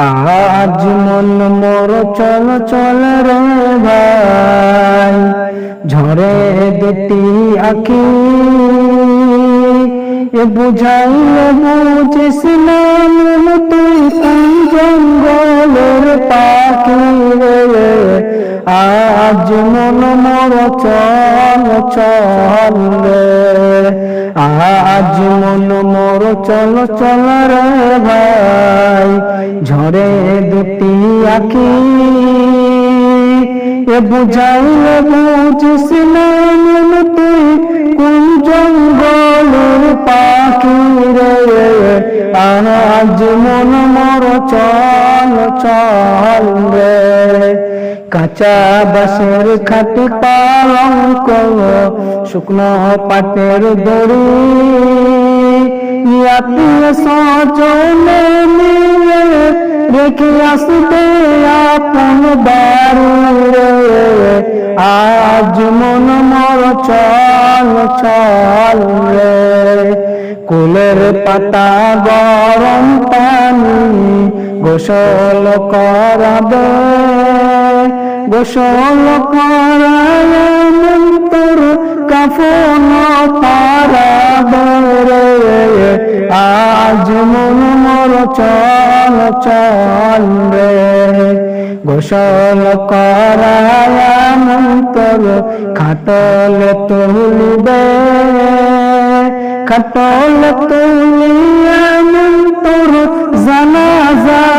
আজ মন মোর চল চল রে ভাই, ঝরে দুটি আখি। এ বুঝাইল বুঝিস না তুই জঙ্গলের রে আজ মন মোর চল চল রে। আজ মন মোর চল চল রে ভাই। ঝরে দুটি আখি। এ বুঝাইলে মন তুই কোন জঙ্গলের পাখি রে। আজ মন মোর চল চল রে। কাঁচা বাসের খাটি পালঙ্ক, শুকনো পাটের দড়ি রেখে আসবে আপন বাড়ি আজ মন মর চল চল রে। কুলের পাতা গরম পানি গোসল করাবে। গোসল করায় তোর কাফন পারাবে রে আজ মন মর চল চল রে। গোসল করায় তোর খাটল তুলবে, খাটল তুলিয়া তোর জানাজা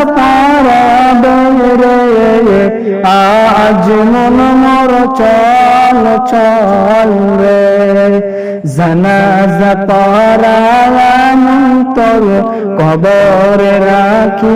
আজ মন মোর চল চল রে। জানাজা পারা তোর কবর রাখি